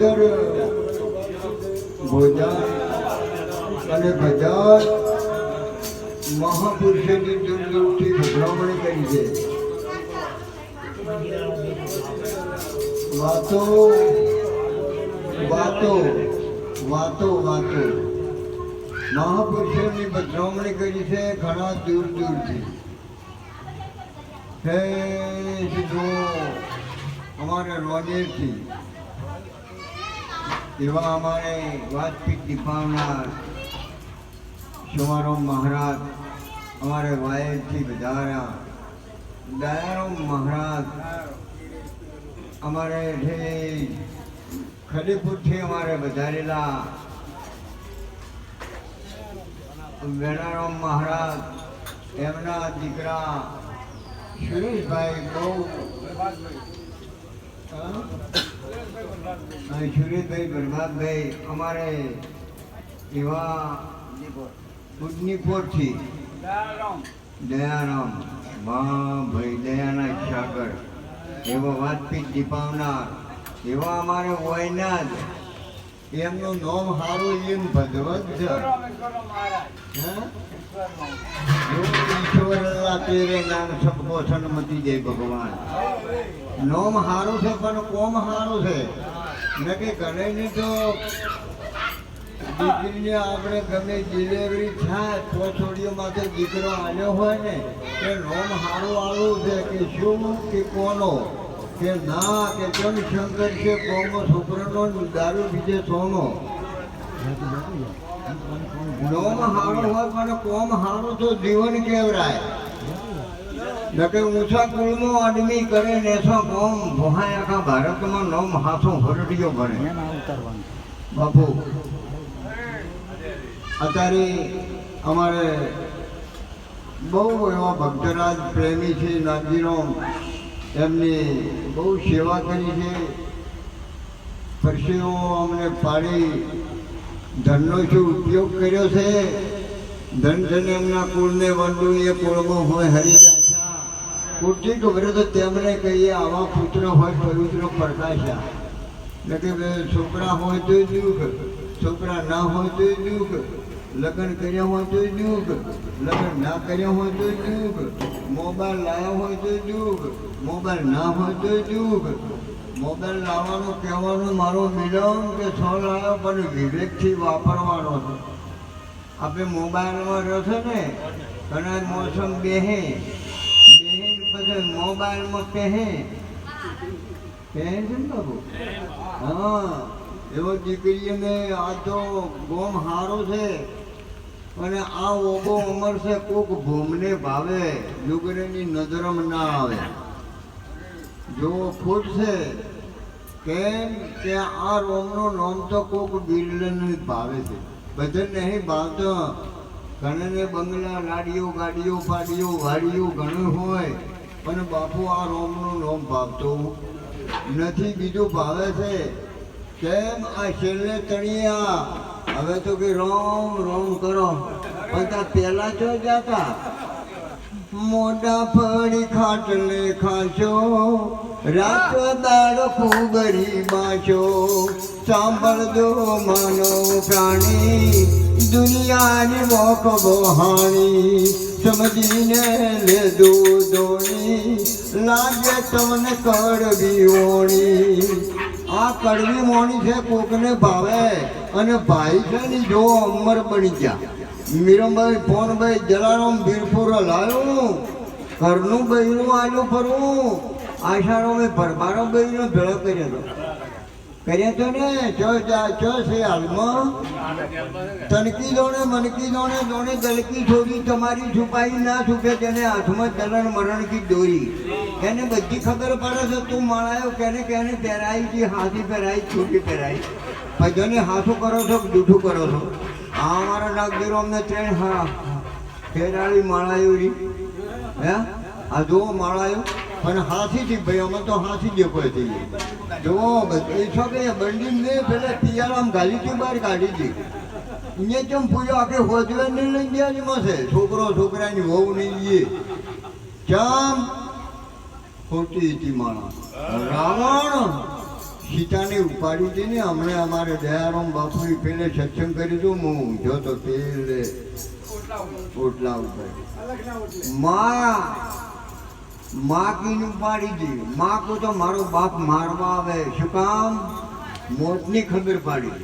સુંદર ભોજન અને ભજન મહાપુરુષોની દૂર દૂરથી ભજવણી કરી છે. વાતો વાતો વાતો વાતો. મહાપુરુષોની ભજવણી કરી છે ઘણા દૂર દૂરથી. હે જો અમારે રોજેરથી એવા અમારે વાતપીઠ દીપાવનાર શુમારામ મહારાજ, અમારે વાયરથી વધાર્યા દયારામ મહારાજ, અમારે જે ખલીપુરથી અમારે વધારેલા વેણારામ મહારાજ, એમના દીકરા સુરેશભાઈ બહુ સુરેશભાઈ પ્રભાતભાઈ અમારે એવા ઉડનીપોરથી દયારામ. મા ભાઈ, દયાના સાગર. એવો વાતપીત દીપાવનાર. એવા અમારે વયના જ એમનું નામ સારું એમ ભગવત છે? જો ઈશ્વર અલ્લાહ તેરે નામ સબકો સન્મતિ દે ભગવાન. નોમ હારું છે પણ કોમ હારું છે? ને કે તો આપણે ગમે ડિલિવરી થાય, તો છોડીઓ માટે દીકરો આવ્યો હોય ને, કે નોમ હારું આવું છે, કે શું, કે કોનો? કે ના, કે કેમ શંકર છે, કોમો છોકરાનો દારૂ બીજે સોનો? નોમ હારો હોય પણ કોમ હારો તો જીવન કેવરાય. નકે ઊંચા કુળનો આદમી કરે ને સો કોમ ભોહાય આખા ભારતમાં નોમ હાથો હરડિયો ભરે બાપુ અત્યારે અમારે બહુ એવા ભક્તરાજ પ્રેમી છે નાગજીરામ એમની બહુ સેવા કરી છે. પરસેવો અમને પાડી ધનનો શું ઉપયોગ કર્યો છે? ધન ધન એમના કુળને વંડું એ કુળમાં હોય હરિદાસા કુર્તી ખબર તો તેમને કહીએ, આવા પુત્ર હોય, પવિત્ર પ્રકાશા. એટલે કે છોકરા હોય તો દુઃખ, છોકરા ના હોય તો દુઃખ, લગ્ન કર્યા હોય તો દુઃખ, લગ્ન ના કર્યા હોય તો દુઃખ, મોબાઈલ લાવ્યા હોય તો દુઃખ, મોબાઈલ ના હોય તો દુઃખ મોબાઈલ લાવવાનું, કહેવાનું, મારો મિલન કે છો લાવ્યો પણ વિવેકથી વાપરવાનો છે. આપણે મોબાઈલમાં રહેશે ને, ઘણા મોસમ બેહે બેહે પછી મોબાઈલમાં કહે. કહે છે ને બાબુ? હા, એવો દીકરીને આ તો ગોમ સારો છે, અને આ ઓબો અમર છે, કોક ભૂમને ભાવે લુગરેની નજરમ ના આવે. જો ખુદ છે. કેમ કે આ રોમનું નામ તો કોક બિરલને ભાવે છે. બધાને નહીં ભાવતો. ઘણાને બંગલા, લાડીઓ, ગાડીઓ, પાડીઓ, વાડીઓ ઘણું હોય, પણ બાપુ આ રોમનું નામ ભાવતો નથી. બીજું ભાવે છે. કેમ? આ છેલ્લે તણિયા હવે તો કે રોમ રોમ કરો. પણ ત્યાં પહેલા જો જાતા. મોટા ફરી ખાટલે ખાશો. રાતો દાડો ફૂગરી બાશો સાંભળજો માનો પ્રાણી, દુનિયાની મોક બહાણી. સમજીને લેજો દોણી લાગે તમને કરવી ઓણી આ કડવી મોણી છે કોકને ભાવે અને ભાઈ છે ને જો અમર બની ગયા. મીરમભાઈ, ફોનભાઈ, જલારામ, વીરપુર લાવ્યું ઘરનું બહેરું આલ્યું ફરવું આશારો મેં ભરમારો બૈરો ભેળો કર્યો હતો. કર્યા તો ને જા ચો, છે હાલમાં તનકી દોણે મનકી દોણે દોણે ગલકી છોડી તમારી છુપાઈ ના છૂટે તેને હાથમાં ચલણ મરણ કી દોરી. એને બધી ખબર પડે છે, તું માળાયો કેને કેને પહેરાઈ છે, હાથી પહેરાઈ છૂટી પહેરાઈ ભજને હાથું કરો છો જૂઠું કરો છો? આ અમારા નાગદેરો અમને ત્રણ હા ફેરાળી માળાયો હે? આ જુઓ માળાયો. પણ હાથીથી ભાઈ અમે તો હાથી જ કોઈ થઈ જુઓ એ બંડી ને પેલા પિયારામ ગાલી હતી બહાર કાઢી હતી અહીંયા કેમ પૂજો આખે હોજવે ને લઈ ગયા ની મસે છોકરો છોકરાની વહુ નહીં જઈએ કેમ ખોટી હતી માણસ? રાવણ! સીતાને ઉપાડી હતી ને હમણે અમારે દયારામ બાપુએ પેલે સત્સંગ કરી દઉં હું જોતો પેલે ઓટલા ઉપર. માં! માં પાડી ઉપાડી હતી માં તો મારો બાપ મારવા આવે. શું કામ? મોતની ખબર પાડી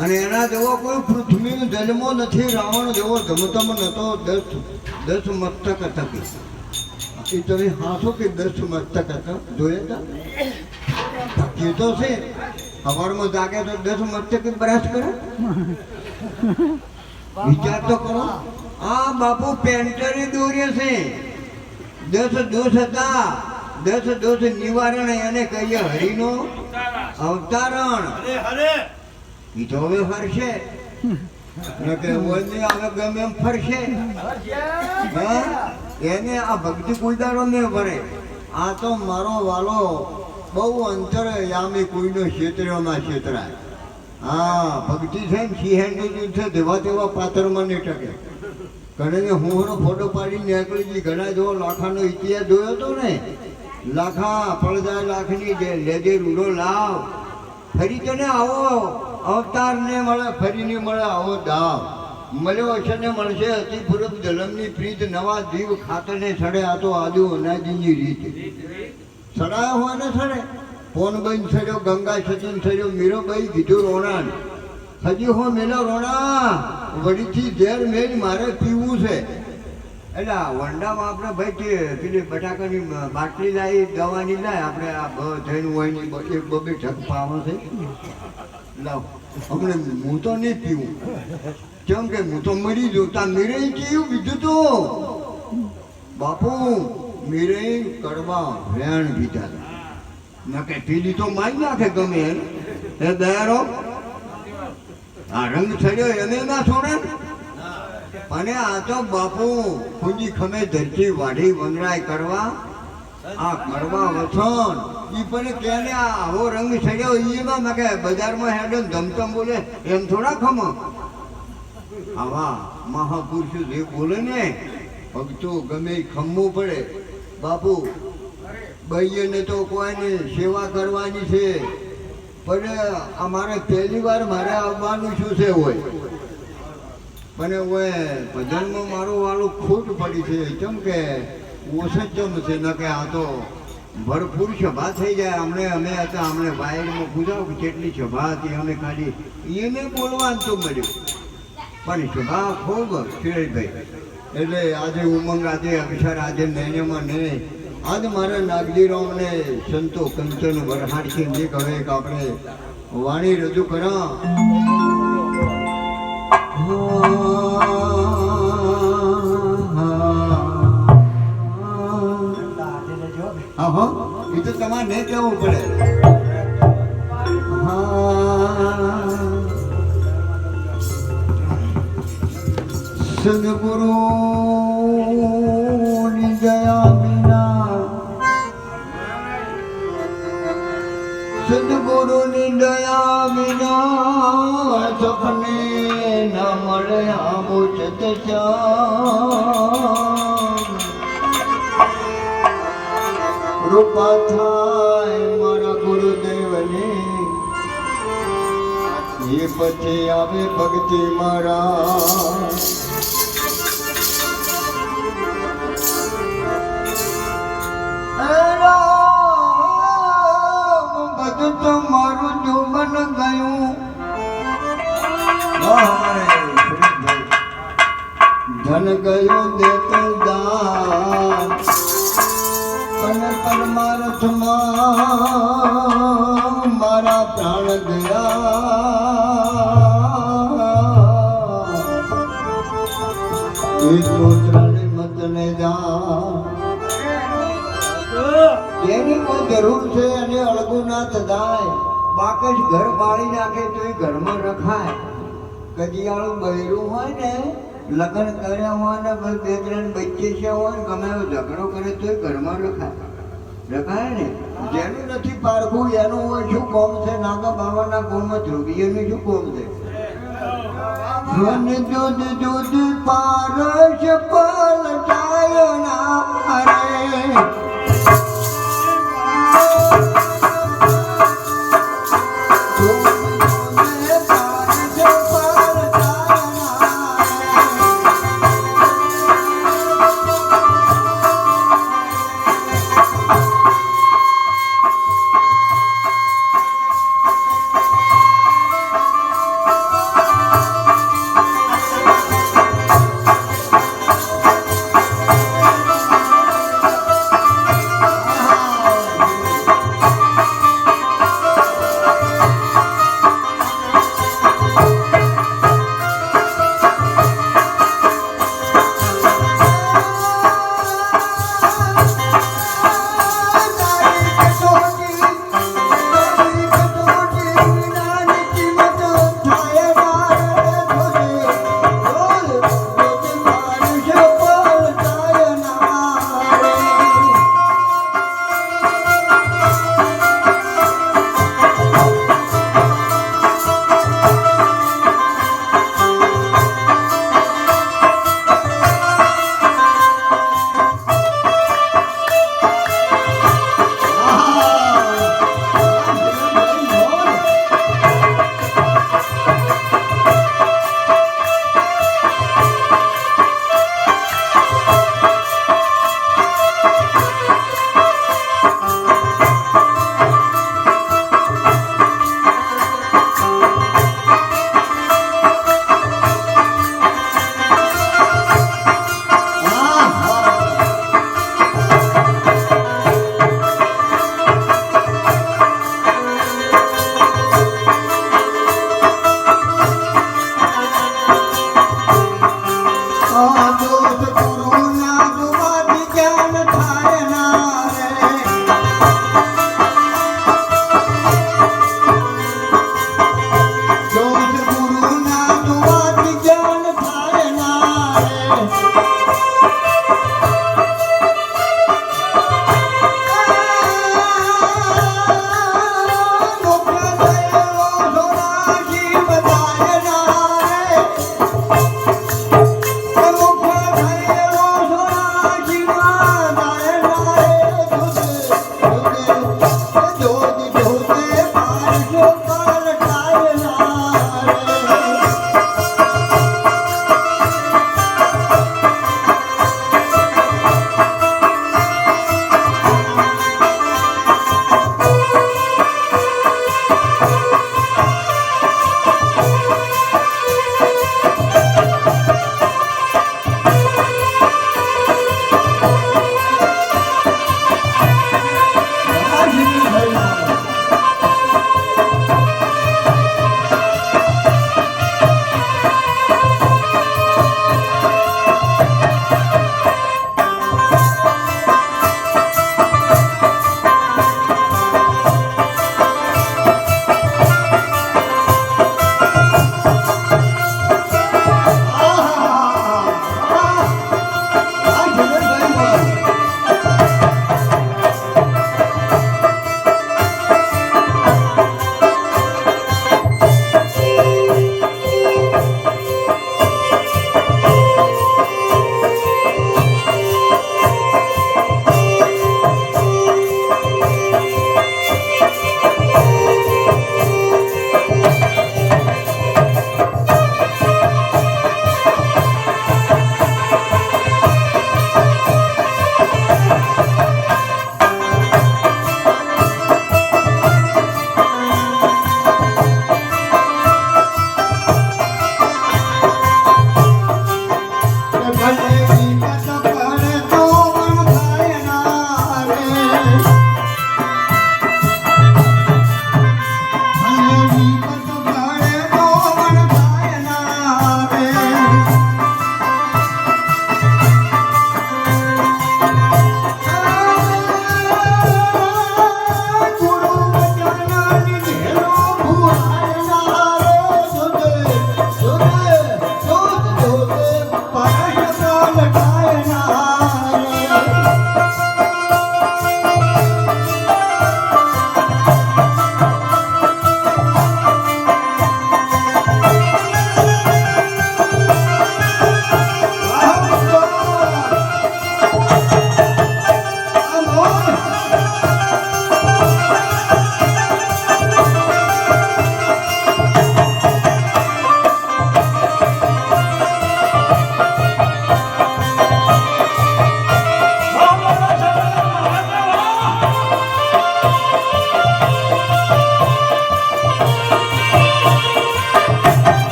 અને એના જેવો કોઈ પૃથ્વીનો જન્મો નથી, રાવણ જેવો ધમધમ નતો, દસ દસ મસ્તક હતા એ તમે હાથો કે દસ મસ્તક હતા? જોયા હતા એ તો છે. સવારમાં જાગે તો દસ મસ્તક બ્રશ કરે. વિચાર તો કરો. આ બાપુ પેન્ટરી દોર્યો છે. દસ દોષ હતા. દસ દોષ નિવારણ એને કહીએ હરિનો અવતારણ. ઈ તો હવે ફરશે. હવે ગમે એમ ફરશે. હા? એને આ ભક્તિ કુલદારો ને ભરે આ તો મારો વાલો બહુ અંતર યામી કોઈનો ક્ષેત્રમાં ક્ષેત્રાય. હા ભક્તિ છે ને સિંહેણની દૂધ છે તેવા તેવા પાત્રમાં નહીં ટકે ઘણે કે હું એનો ફોટો પાડીને નીકળી ગઈ. ઘણા જો લાખાનો ઇતિહાસ જોયો હતો ને? લાખા પડદા લાખની લેજે રૂડો લાવ. ફરી તને આવો અવતાર ને મળે ફરી ને મળે આવો દાવ. મળ્યો હશે ને મળશે અતિપૂર્વક જલમની પ્રીત નવા જીવ ખાતરને સડે આ તો આદુ અનાજીની રીત. સડાયો હોય ને સડે? પોનબઈ સડ્યો, ગંગા સચિન સડ્યો મીરોબાઈ કીધું રોણાન. હજી હો મેલો રોણા વડીથી ઝેર મેજ મારે પીવું છે. એટલે વંડામાં આપણે ભાઈ પેલી બટાકાની બાટલી લાવી, દવાની લાય, આપણે આ થઈને હોય ને એક બબે ઢગ પાવા છે. લાવ. અમને હું તો નહીં પીવું. કેમ કે હું તો મરી જો તા મીરે કેવું બીજું તો? બાપુ, મીરે કડવા વેણ બીજા ન કે પીલી તો મારી નાખે ગમે એ દયારો આ રંગ છડ્યો એને ના છોડે અને આ તો બાપુ કુંજી ખમે ધરતી વાઢી વનરાય કરવા આ કરવા વથન ઈ પણ કેને આવો રંગ છડ્યો ઈમાં મેં કે બજારમાં હેડો ધમધમ બોલે. એમ થોડા ખમ. આવા મહાપુરુષો જે બોલે ને ભક્તો ગમે ખમવું પડે. બાપુ બૈયને તો કોઈને સેવા કરવાની છે. પણ અમારે પહેલી વાર મારે આવવાનું શું છે હોય? પણ હવે ભજનમાં મારું વાળું ખોટ પડી છે. કેમ કે ઓસજમ છે, ન કે આ તો ભરપૂર સભા થઈ જાય. અમને, અમે હતા, અમને વાયરમાં પૂછાવ કે કેટલી સભા હતી, અમે ખાલી એને બોલવાનું તો મળ્યું. પણ સભા ખૂબ સુરેશભાઈ એટલે આજે ઉમંગ આજે અક્ષર આજે નૈનેમાં નહીં. આજ મારા નાગજીરાવને સંતો કંચન વરહાડસિંહ જે કહે કે આપણે વાણી રજૂ કરા. હા એ તો તમારે નહીં કહેવું પડે. સદગુરુ વિના સપને ન મળે આવો રૂપા થાય મારા ગુરુદેવની. એ પછી આવે ભક્તિ મારા. બધું તો મારું જોબન ગયું ધન ગયું દેતો દાન. પણ પરમાર્થમાં મારા પ્રાણ ગયા. એ મતને જા જેની કોઈ જરૂર છે? અને અળગું ના થદાય બાકસ ઘર બાળી નાખે તો એ ઘરમાં રખાય. કજિયાળું બૈરું હોય ને, લગ્ન કર્યા હોય ને બસ બે ત્રણ બચ્ચે છે હોય ગમે એવો ઝઘડો કરે તો એ ઘરમાં રખાય. રખાય ને? જેનું નથી પારખું, એનું હોય શું કોમ છે? નાગા બાવાના કોમમાં ધ્રુવી એનું શું કોમ છે? ધન જુદ જુદ પારસ પલટાયો ના રે Oh,